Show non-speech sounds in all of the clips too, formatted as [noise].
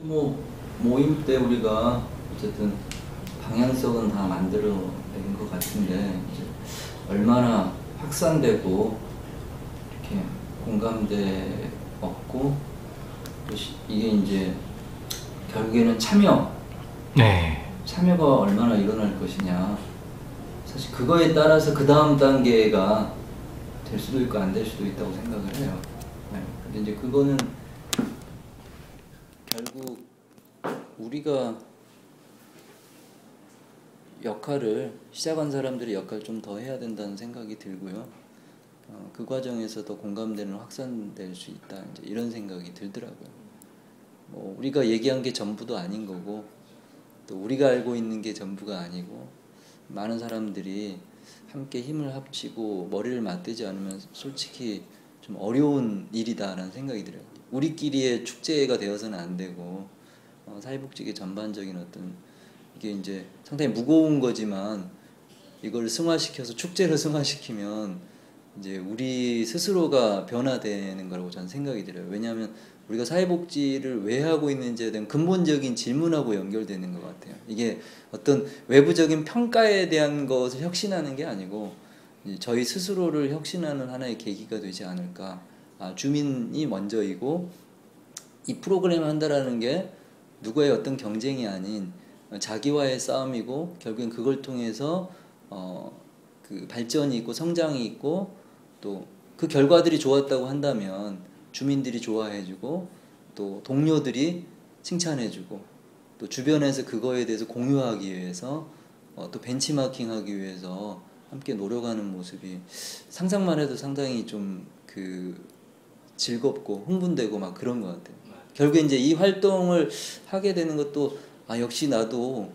뭐 모임 때 우리가 어쨌든 방향성은 다 만들어낸 것 같은데 이제 얼마나 확산되고 이렇게 공감대 얻고 이게 이제 결국에는 참여 네. 참여가 얼마나 일어날 것이냐 사실 그거에 따라서 그 다음 단계가 될 수도 있고 안 될 수도 있다고 생각을 해요. 네. 근데 이제 그거는 결국 우리가 역할을 시작한 사람들이 역할 좀더 해야 된다는 생각이 들고요. 어, 그 과정에서 더 공감대는 확산될 수 있다 이제 이런 생각이 들더라고요. 뭐 우리가 얘기한 게 전부도 아닌 거고 또 우리가 알고 있는 게 전부가 아니고 많은 사람들이 함께 힘을 합치고 머리를 맞대지 않으면 솔직히 좀 어려운 일이다라는 생각이 들어요. 우리끼리의 축제가 되어서는 안 되고 어, 사회복지계 전반적인 어떤 이게 이제 상당히 무거운 거지만 이걸 승화시켜서 축제로 [laughs] 승화시키면 이제 우리 스스로가 변화되는 거라고 저는 생각이 들어요. 왜냐하면 우리가 사회복지를 왜 하고 있는지에 대한 근본적인 질문하고 연결되는 것 같아요. 이게 어떤 외부적인 평가에 대한 것을 혁신하는 게 아니고 저희 스스로를 혁신하는 하나의 계기가 되지 않을까. 아, 주민이 먼저이고 이 프로그램을 한다라는 게 누구의 어떤 경쟁이 아닌 자기와의 싸움이고 결국엔 그걸 통해서 어, 그 발전이 있고 성장이 있고 또 그 결과들이 좋았다고 한다면 주민들이 좋아해주고 또 동료들이 칭찬해주고 또 주변에서 그거에 대해서 공유하기 위해서 어, 또 벤치마킹하기 위해서 함께 노력하는 모습이 상상만 해도 상당히 좀 그 즐겁고 흥분되고 막 그런 것 같아요. 결국에 이제 이 활동을 하게 되는 것도 아 역시 나도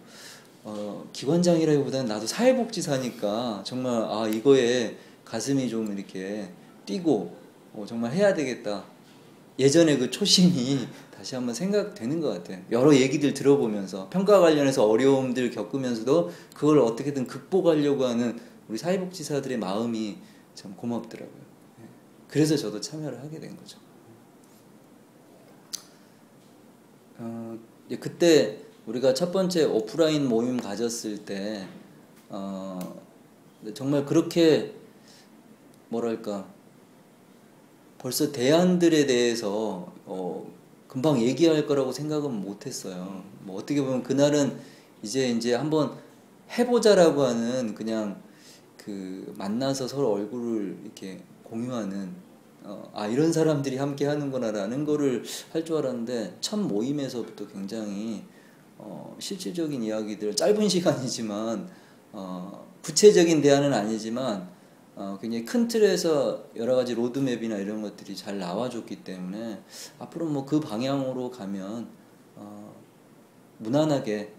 어, 기관장이라기보다는 나도 사회복지사니까 정말 아 이거에 가슴이 좀 이렇게 뛰고 어, 정말 해야 되겠다. 예전에 그 초심이 [laughs] 다시 한번 생각되는 것 같아요. 여러 얘기들 들어보면서 평가 관련해서 어려움들 겪으면서도 그걸 어떻게든 극복하려고 하는 우리 사회복지사들의 마음이 참 고맙더라고요. 예. 그래서 저도 참여를 하게 된 거죠. 어, 그때 우리가 첫 번째 오프라인 모임 가졌을 때 어, 정말 그렇게 뭐랄까 벌써 대안들에 대해서 어, 금방 얘기할 거라고 생각은 못했어요. 뭐 어떻게 보면 그날은 이제 이제 한번 해보자라고 하는 그냥 그 만나서 서로 얼굴을 이렇게 공유하는 어, 아 이런 사람들이 함께 하는구나라는 거를 할 줄 알았는데 첫 모임에서부터 굉장히 어, 실질적인 이야기들 짧은 시간이지만 어, 구체적인 대안은 아니지만 어, 굉장히 큰 틀에서 여러 가지 로드맵이나 이런 것들이 잘 나와줬기 때문에 앞으로 뭐 그 방향으로 가면 어, 무난하게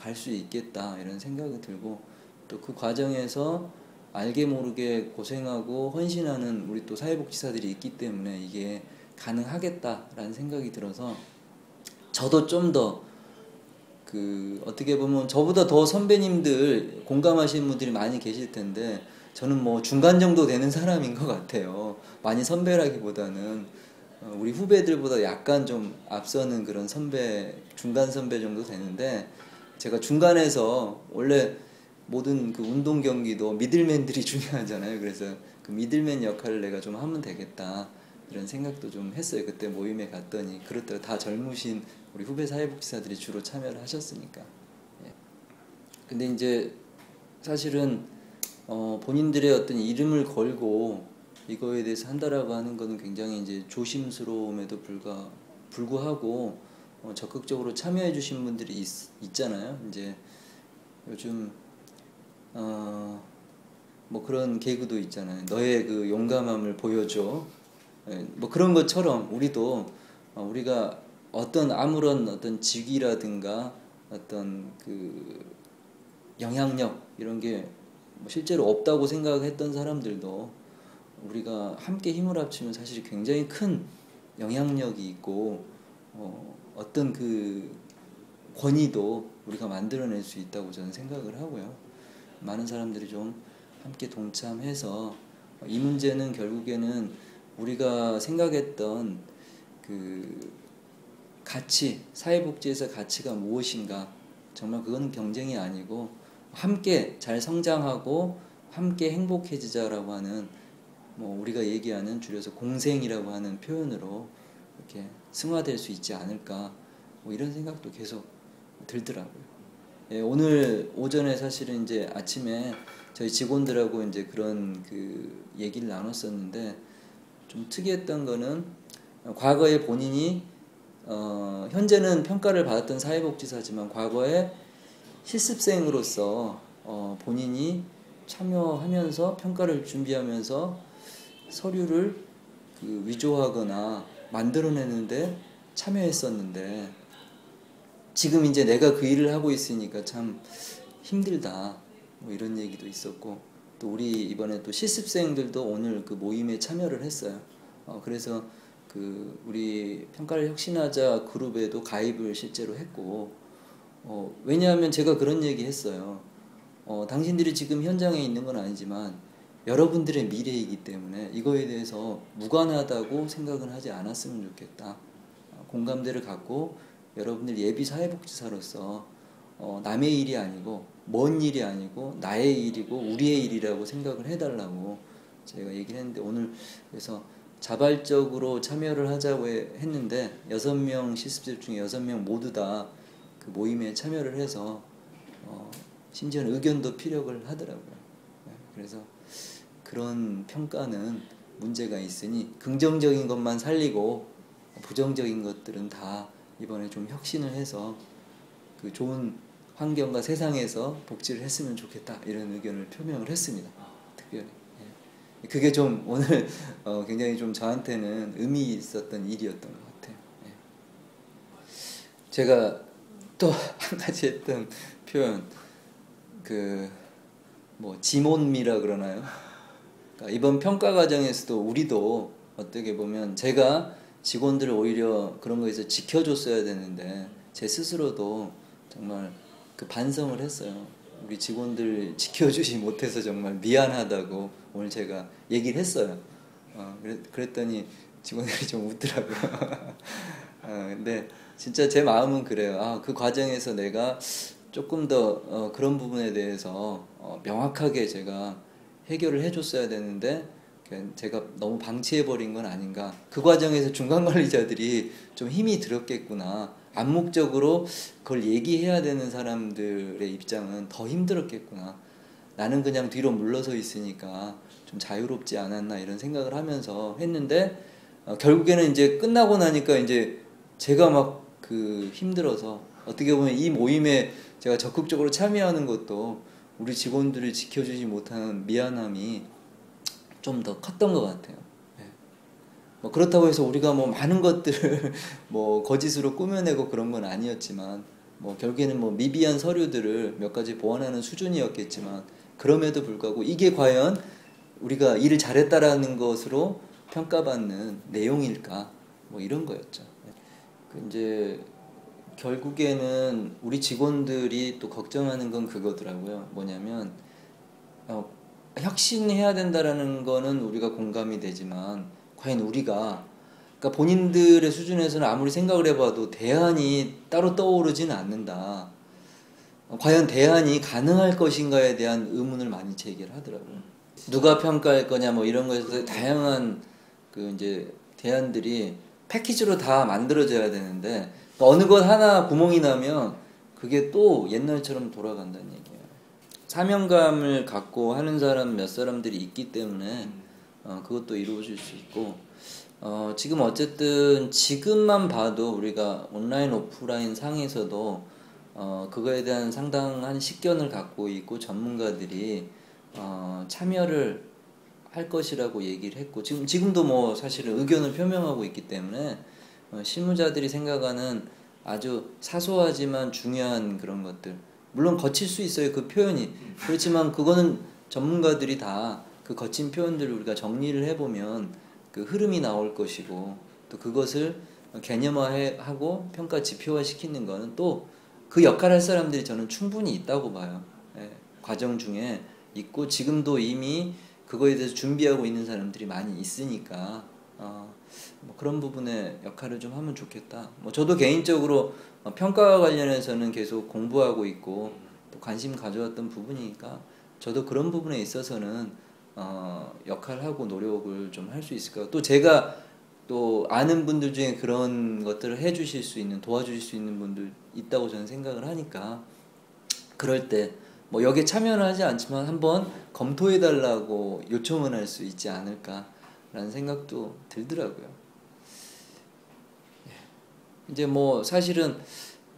갈 수 있겠다 이런 생각이 들고 또 그 과정에서 알게 모르게 고생하고 헌신하는 우리 또 사회복지사들이 있기 때문에 이게 가능하겠다라는 생각이 들어서 저도 좀더 그 어떻게 보면 저보다 더 선배님들 공감하시는 분들이 많이 계실 텐데 저는 뭐 중간 정도 되는 사람인 것 같아요. 많이 선배라기보다는 어, 우리 후배들보다 약간 좀 앞서는 그런 선배 중간 선배 정도 되는데 제가 중간에서 원래 모든 그 운동 경기도 미들맨들이 [laughs] 중요하잖아요. 그래서 그 미들맨 역할을 내가 좀 하면 되겠다 이런 생각도 좀 했어요. 그때 모임에 갔더니 그렇더라 다 젊으신 우리 후배 사회복지사들이 주로 참여를 하셨으니까. 예. 근데 이제 사실은 어, 본인들의 어떤 이름을 걸고 이거에 대해서 한다라고 하는 거는 굉장히 이제 조심스러움에도 불과 불구하고 어, 적극적으로 참여해 주신 분들이 있, 있잖아요. 이제 요즘 어, 뭐 그런 개그도 있잖아요. 너의 그 용감함을 보여줘. 예, 뭐 그런 것처럼 우리도 어, 우리가 어떤 아무런 어떤 직위라든가 어떤 그 영향력 이런 게뭐 실제로 없다고 생각했던 사람들도 우리가 함께 힘을 합치면 사실 굉장히 큰 영향력이 있고 어, 어떤 그 권위도 우리가 만들어낼 수 있다고 저는 생각을 하고요. 많은 사람들이 좀 함께 동참해서 이 문제는 결국에는 우리가 생각했던 그 가치, 사회복지에서 가치가 무엇인가 정말 그건 경쟁이 아니고 함께 잘 성장하고 함께 행복해지자라고 하는 뭐 우리가 얘기하는 줄여서 공생이라고 하는 표현으로 이렇게 승화될 수 있지 않을까 뭐 이런 생각도 계속 들더라고요. 예, 오늘 오전에 사실은 이제 아침에 저희 직원들하고 이제 그런 그 얘기를 나눴었는데 좀 특이했던 거는 과거에 본인이 어, 현재는 평가를 받았던 사회복지사지만 과거에 실습생으로서 어, 본인이 참여하면서 평가를 준비하면서 서류를 그 위조하거나 만들어내는데 참여했었는데 지금 이제 내가 그 일을 하고 있으니까 참 힘들다 뭐 이런 얘기도 있었고 또 우리 이번에 또 실습생들도 오늘 그 모임에 참여를 했어요. 어, 그래서 그 우리 평가를 혁신하자 그룹에도 가입을 실제로 했고 어, 왜냐하면 제가 그런 얘기 했어요. 어, 당신들이 지금 현장에 있는 건 아니지만 여러분들의 미래이기 때문에 이거에 대해서 무관하다고 생각은 하지 않았으면 좋겠다. 어, 공감대를 갖고 여러분들 예비 사회복지사로서 어, 남의 일이 아니고 먼 일이 아니고 나의 일이고 우리의 일이라고 생각을 해달라고 제가 얘기를 했는데 오늘 그래서 자발적으로 참여를 하자고 했는데 여섯 명 실습생 중에 여섯 명 모두 다 그 모임에 참여를 해서 어, 심지어는 의견도 피력을 하더라고요. 네, 그래서 그런 평가는 문제가 있으니 긍정적인 것만 살리고 부정적인 것들은 다 이번에 좀 혁신을 해서 그 좋은 환경과 세상에서 복지를 했으면 좋겠다 이런 의견을 표명을 했습니다. 특별히 예. 그게 좀 오늘 어 굉장히 좀 저한테는 의미 있었던 일이었던 것 같아요. 예. 제가 또 한 가지 했던 표현 그 뭐 지몬미라 그러나요? 그러니까 이번 평가 과정에서도 우리도 어떻게 보면 제가 직원들을 오히려 그런 거에서 지켜줬어야 되는데 제 스스로도 정말 그 반성을 했어요. 우리 직원들 지켜주지 못해서 정말 미안하다고 오늘 제가 얘기를 했어요. 어, 그랬, 더니 직원들이 좀 웃더라고요. [laughs] 어, 근데 진짜 제 마음은 그래요. 아, 그 과정에서 내가 조금 더 어, 그런 부분에 대해서 어, 명확하게 제가 해결을 해줬어야 되는데 제가 너무 방치해버린 건 아닌가. 그 과정에서 중간 관리자들이 좀 힘이 들었겠구나. 암묵적으로 그걸 얘기해야 되는 사람들의 입장은 더 힘들었겠구나. 나는 그냥 뒤로 물러서 있으니까 좀 자유롭지 않았나 이런 생각을 하면서 했는데 어, 결국에는 이제 끝나고 나니까 이제 제가 막 그 힘들어서 어떻게 보면 이 모임에 제가 적극적으로 참여하는 것도 우리 직원들을 지켜주지 못하는 미안함이 좀 더 컸던 것 같아요. 네. 뭐 그렇다고 해서 우리가 뭐 많은 것들을 [laughs] 뭐 거짓으로 꾸며내고 그런 건 아니었지만 뭐 결국에는 뭐 미비한 서류들을 몇 가지 보완하는 수준이었겠지만 그럼에도 불구하고 이게 과연 우리가 일을 잘했다라는 것으로 평가받는 내용일까 뭐 이런 거였죠. 이제 결국에는 우리 직원들이 또 걱정하는 건 그거더라고요. 뭐냐면 어, 혁신해야 된다라는 거는 우리가 공감이 되지만 과연 우리가 그러니까 본인들의 수준에서는 아무리 생각을 해봐도 대안이 따로 떠오르진 않는다. 과연 대안이 가능할 것인가에 대한 의문을 많이 제기를 하더라고요. 누가 평가할 거냐 뭐 이런 거에서 다양한 그 이제 대안들이 패키지로 다 만들어져야 되는데 어느 것 하나 구멍이 나면 그게 또 옛날처럼 돌아간다는 얘기. 사명감을 갖고 하는 사람 몇 사람들이 있기 때문에 어, 그것도 이루어질 수 있고 어, 지금 어쨌든 지금만 봐도 우리가 온라인 오프라인 상에서도 어, 그거에 대한 상당한 식견을 갖고 있고 전문가들이 어, 참여를 할 것이라고 얘기를 했고 지금 지금도 뭐 사실은 의견을 표명하고 있기 때문에 어, 실무자들이 생각하는 아주 사소하지만 중요한 그런 것들 물론 거칠 수 있어요 그 표현이 그렇지만 그거는 전문가들이 다 그 거친 표현들을 우리가 정리를 해보면 그 흐름이 나올 것이고 또 그것을 개념화하고 평가 지표화 시키는 거는 또 그 역할 할 사람들이 저는 충분히 있다고 봐요. 예, 과정 중에 있고 지금도 이미 그거에 대해서 준비하고 있는 사람들이 많이 있으니까 어, 뭐 그런 부분에 역할을 좀 하면 좋겠다. 뭐 저도 개인적으로 어, 평가와 관련해서는 계속 공부하고 있고 또 관심 가져왔던 부분이니까 저도 그런 부분에 있어서는 어, 역할하고 노력을 좀 할 수 있을 거예요. 또 제가 또 아는 분들 중에 그런 것들을 해주실 수 있는 도와주실 수 있는 분들 있다고 저는 생각을 하니까 그럴 때 뭐 여기에 참여는 하지 않지만 한번 검토해 달라고 요청을 할수 있지 않을까라는 생각도 들더라고요. 예. 이제 뭐 사실은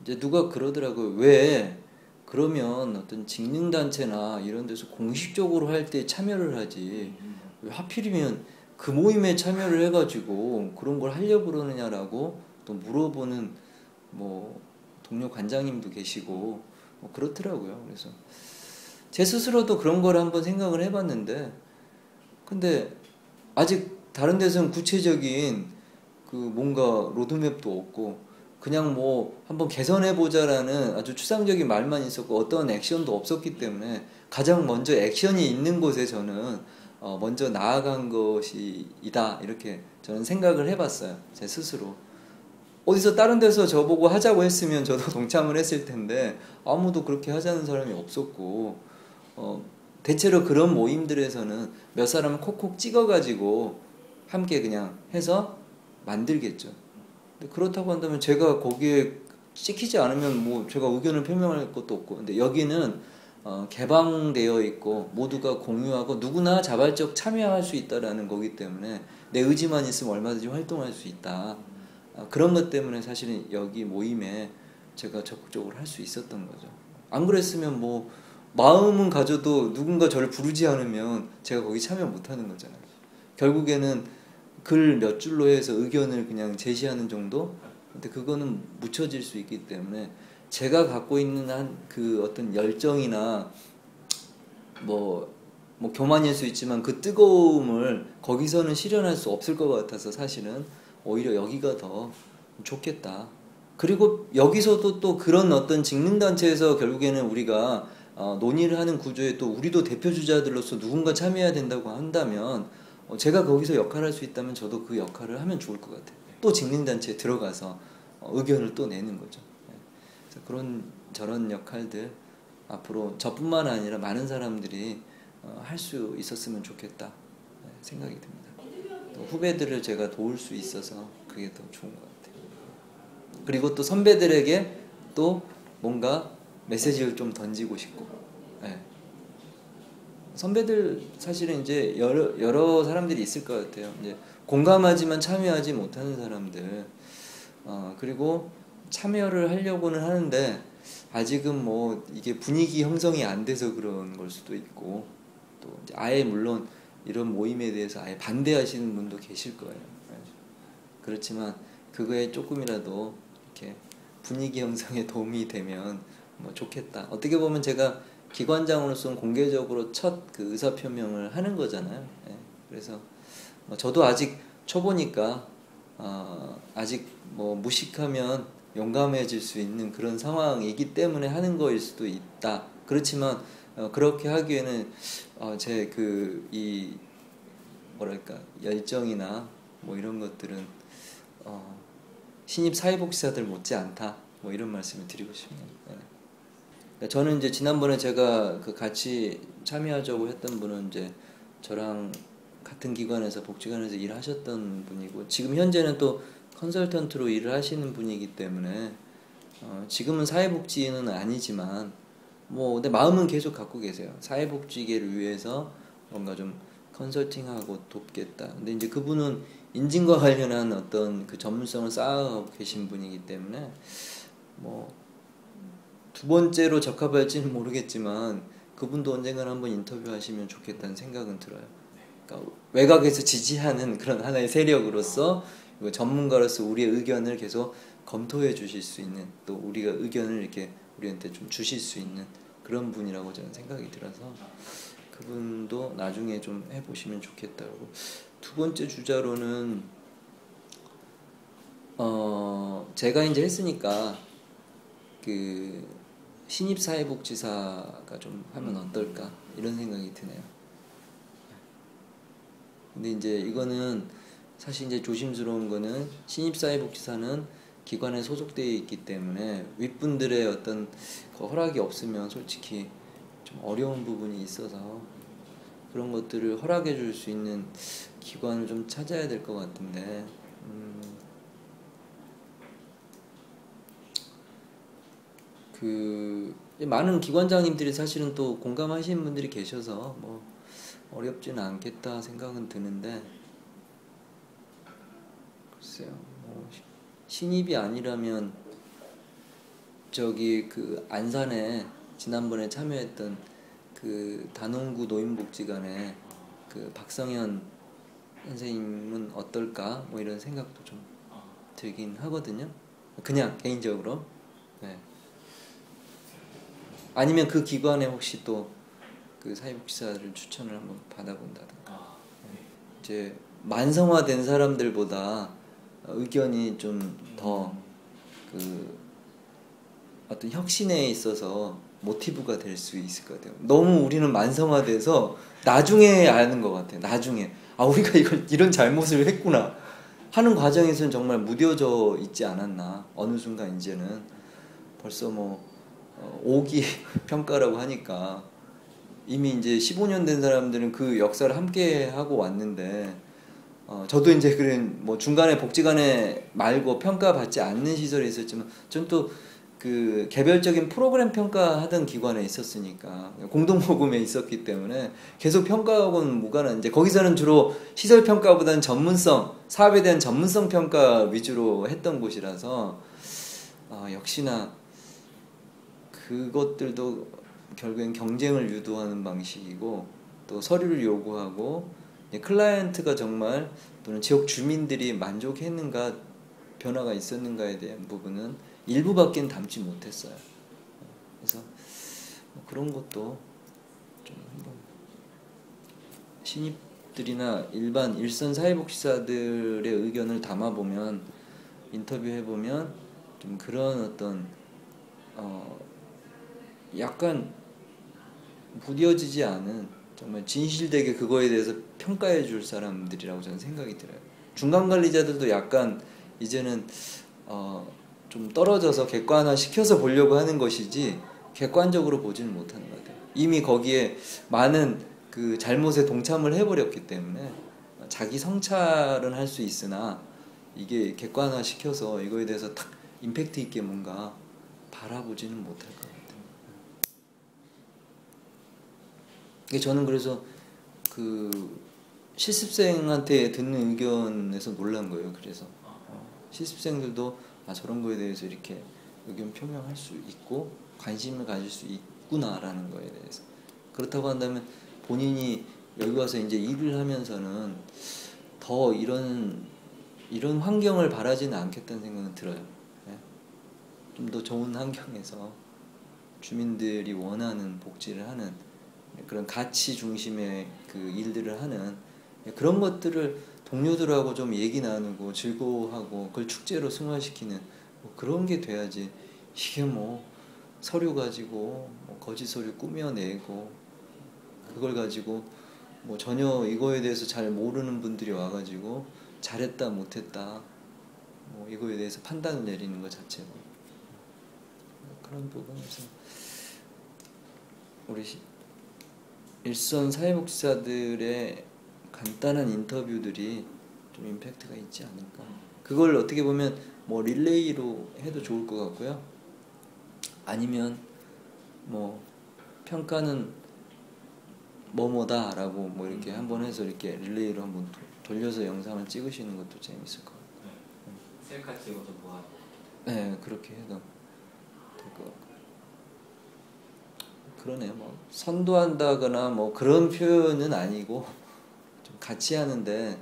이제 누가 그러더라고요. 왜 그러면 어떤 직능 단체나 이런 데서 공식적으로 할 때 참여를 하지 왜 하필이면 그 모임에 참여를 해가지고 그런 걸 하려고 그러느냐라고 또 물어보는 뭐 동료 관장님도 계시고 뭐 그렇더라고요. 그래서 제 스스로도 그런 걸 한번 생각을 해봤는데 근데 아직 다른 데서는 구체적인 그 뭔가 로드맵도 없고 그냥 뭐 한번 개선해 보자라는 아주 추상적인 말만 있었고 어떤 액션도 없었기 때문에 가장 먼저 액션이 있는 곳에 저는 어 먼저 나아간 것이 이다 이렇게 저는 생각을 해봤어요 제 스스로 어디서 다른 데서 저보고 하자고 했으면 저도 [laughs] 동참을 했을 텐데 아무도 그렇게 하자는 사람이 없었고 어 대체로 그런 모임들에서는 몇 사람을 콕콕 찍어가지고 함께 그냥 해서 만들겠죠. 그렇다고 한다면 제가 거기에 찍히지 않으면 뭐 제가 의견을 표명할 것도 없고 근데 여기는 어, 개방되어 있고 모두가 공유하고 누구나 자발적 참여할 수 있다라는 거기 때문에 내 의지만 있으면 얼마든지 활동할 수 있다. 어, 그런 것 때문에 사실은 여기 모임에 제가 적극적으로 할 수 있었던 거죠. 안 그랬으면 뭐 마음은 가져도 누군가 저를 부르지 않으면 제가 거기 참여 못 하는 거잖아요. 결국에는 글 몇 줄로 해서 의견을 그냥 제시하는 정도? 근데 그거는 묻혀질 수 있기 때문에 제가 갖고 있는 한 그 어떤 열정이나 뭐, 뭐 교만일 수 있지만 그 뜨거움을 거기서는 실현할 수 없을 것 같아서 사실은 오히려 여기가 더 좋겠다. 그리고 여기서도 또 그런 어떤 직능단체에서 결국에는 우리가 어, 논의를 하는 구조에 또 우리도 대표 주자들로서 누군가 참여해야 된다고 한다면 어, 제가 거기서 역할을 할수 있다면 저도 그 역할을 하면 좋을 것 같아요. 또 직능단체에 들어가서 어, 의견을 또 내는 거죠. 네. 그런 저런 역할들 앞으로 저뿐만 아니라 많은 사람들이 어, 할 수 있었으면 좋겠다 네, 생각이 듭니다. 또 후배들을 제가 도울 수 있어서 그게 더 좋은 것 같아요. 그리고 또 선배들에게 또 뭔가 메시지를 좀 던지고 싶고 네. 선배들 사실은 이제 여러 여러 사람들이 있을 것 같아요. 이제 공감하지만 참여하지 못하는 사람들 어, 그리고 참여를 하려고는 하는데 아직은 뭐 이게 분위기 형성이 안 돼서 그런 걸 수도 있고 또 아예 물론 이런 모임에 대해서 아예 반대하시는 분도 계실 거예요. 네. 그렇지만 그거에 조금이라도 이렇게 분위기 형성에 도움이 되면 뭐 좋겠다. 어떻게 보면 제가 기관장으로서는 공개적으로 첫 그 의사 표명을 하는 거잖아요. 예. 그래서 뭐 저도 아직 초보니까 어 아직 뭐 무식하면 용감해질 수 있는 그런 상황이기 때문에 하는 거일 수도 있다. 그렇지만 어 그렇게 하기에는 어 제 그 이 뭐랄까 열정이나 뭐 이런 것들은 어 신입 사회복지사들 못지 않다. 뭐 이런 말씀을 드리고 싶네요. 네. 그러니까 저는 이제 지난번에 제가 그 같이 참여하자고 했던 분은 이제 저랑 같은 기관에서 복지관에서 일하셨던 분이고 지금 현재는 또 컨설턴트로 일을 하시는 분이기 때문에 어 지금은 사회복지는 아니지만 뭐 근데 마음은 계속 갖고 계세요. 사회복지계를 위해서 뭔가 좀 컨설팅하고 돕겠다. 근데 이제 그분은 인증과 관련한 어떤 그 전문성을 쌓아가고 계신 분이기 때문에 뭐 두 번째로 적합할지는 모르겠지만 그분도 언젠가는 한번 인터뷰하시면 좋겠다는 생각은 들어요. 그러니까 외곽에서 지지하는 그런 하나의 세력으로서 전문가로서 우리의 의견을 계속 검토해 주실 수 있는 또 우리가 의견을 이렇게 우리한테 좀 주실 수 있는 그런 분이라고 저는 생각이 들어서 그분도 나중에 좀 해보시면 좋겠다고 두 번째 주자로는 어 제가 이제 했으니까 그 신입 사회복지사가 좀 하면 어떨까 이런 생각이 드네요. 근데 이제 이거는 사실 이제 조심스러운 거는 신입 사회복지사는 기관에 소속되어 있기 때문에 윗분들의 어떤 그 허락이 없으면 솔직히 좀 어려운 부분이 있어서 그런 것들을 허락해 줄 수 있는 기관을 좀 찾아야 될 것 같은데 음, 그 많은 기관장님들이 사실은 또 공감하시는 분들이 계셔서 뭐 어렵지는 않겠다 생각은 드는데 글쎄요 뭐 신입이 아니라면 저기 그 안산에 지난번에 참여했던 그 단원구 노인복지관에 그 박성현 선생님은 어떨까 뭐 이런 생각도 좀 들긴 하거든요. 그냥 개인적으로. 네. 아니면 그 기관에 혹시 또 그 사회복지사를 추천을 한번 받아본다든가. 아, 네. 이제 만성화된 사람들보다 의견이 좀 더 그 어떤 혁신에 있어서 모티브가 될 수 있을 것 같아요. 너무 우리는 만성화돼서 나중에 아는 것 같아요. 나중에 아 우리가 이걸 이런 잘못을 했구나 하는 과정에서는 정말 무뎌져 있지 않았나 어느 순간 이제는 벌써 뭐 어, 5기 [laughs] 평가라고 하니까 이미 이제 15년 된 사람들은 그 역사를 함께 하고 왔는데 어, 저도 이제 그런 뭐 중간에 복지관에 말고 평가받지 않는 시절에 있었지만 전 또 그 개별적인 프로그램 평가하던 기관에 있었으니까 공동 모금에 있었기 때문에 계속 평가하고는 무관한 이제 거기서는 주로 시설 평가보다는 전문성 사업에 대한 전문성 평가 위주로 했던 곳이라서 어, 역시나 그것들도 결국엔 경쟁을 유도하는 방식이고 또 서류를 요구하고 클라이언트가 정말 또는 지역 주민들이 만족했는가 변화가 있었는가에 대한 부분은 일부밖에 담지 못했어요. 그래서 뭐 그런 것도 좀 한번 신입들이나 일반 일선 사회복지사들의 의견을 담아보면 인터뷰해보면 좀 그런 어떤 어 약간 무뎌지지 않은 정말 진실되게 그거에 대해서 평가해 줄 사람들이라고 저는 생각이 들어요. 중간 관리자들도 약간 이제는 어, 좀 떨어져서 객관화 시켜서 보려고 하는 것이지 객관적으로 보지는 못하는 것 같아요. 이미 거기에 많은 그 잘못에 동참을 해버렸기 때문에 자기 성찰은 할 수 있으나 이게 객관화 시켜서 이거에 대해서 탁 임팩트 있게 뭔가 바라보지는 못할 것 같아요. 이게 저는 그래서 그 실습생한테 듣는 의견에서 놀란 거예요. 그래서 어, 실습생들도 아 저런 거에 대해서 이렇게 의견 표명할 수 있고 관심을 가질 수 있구나라는 거에 대해서 그렇다고 한다면 본인이 여기 와서 이제 일을 하면서는 더 이런 이런 환경을 바라지는 않겠다는 생각은 들어요. 네? 좀더 좋은 환경에서 주민들이 원하는 복지를 하는 그런 가치 중심의 그 일들을 하는 그런 것들을 동료들하고 좀 얘기 나누고 즐거워하고 그걸 축제로 승화시키는 뭐 그런 게 돼야지 이게 뭐 서류 가지고 뭐 거짓 서류 꾸며내고 그걸 가지고 뭐 전혀 이거에 대해서 잘 모르는 분들이 와가지고 잘했다 못했다 뭐 이거에 대해서 판단을 내리는 것 자체고 그런 부분에서 우리 일선 사회복지사들의 간단한 인터뷰들이 좀 임팩트가 있지 않을까. 그걸 어떻게 보면 뭐 릴레이로 해도 좋을 것 같고요. 아니면 뭐 평가는 뭐뭐다라고 뭐 이렇게 한번 해서 이렇게 릴레이로 한번 돌려서 영상을 찍으시는 것도 재밌을 것 같아요. 셀카 찍어서 모아. 네, 그렇게 해도 될 것 같고. 그러네요. 뭐 선도한다거나 뭐 그런 표현은 아니고 좀 같이 하는데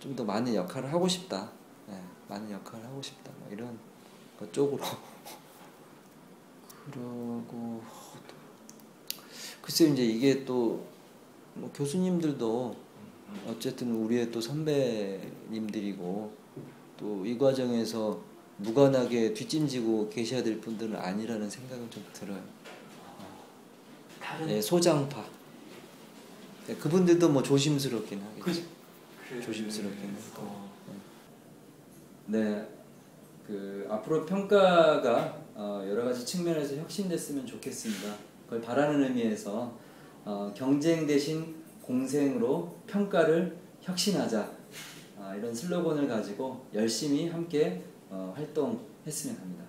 좀 더 많은 역할을 하고 싶다. 네, 많은 역할을 하고 싶다. 뭐 이런 것 쪽으로. 그러고 글쎄 이제 이게 또 뭐 교수님들도 어쨌든 우리의 또 선배님들이고 또 이 과정에서 무관하게 뒷짐지고 계셔야 될 분들은 아니라는 생각은 좀 들어요. 다른 네, 소장파. 네, 그분들도 뭐 조심스럽긴 하겠죠. 그, 그- 조심스럽게는. 어, 네, 그 앞으로 평가가 어, 여러 가지 측면에서 혁신됐으면 좋겠습니다. 그걸 바라는 의미에서 어, 경쟁 대신 공생으로 평가를 혁신하자 아, 이런 슬로건을 가지고 열심히 함께 어, 활동했으면 합니다.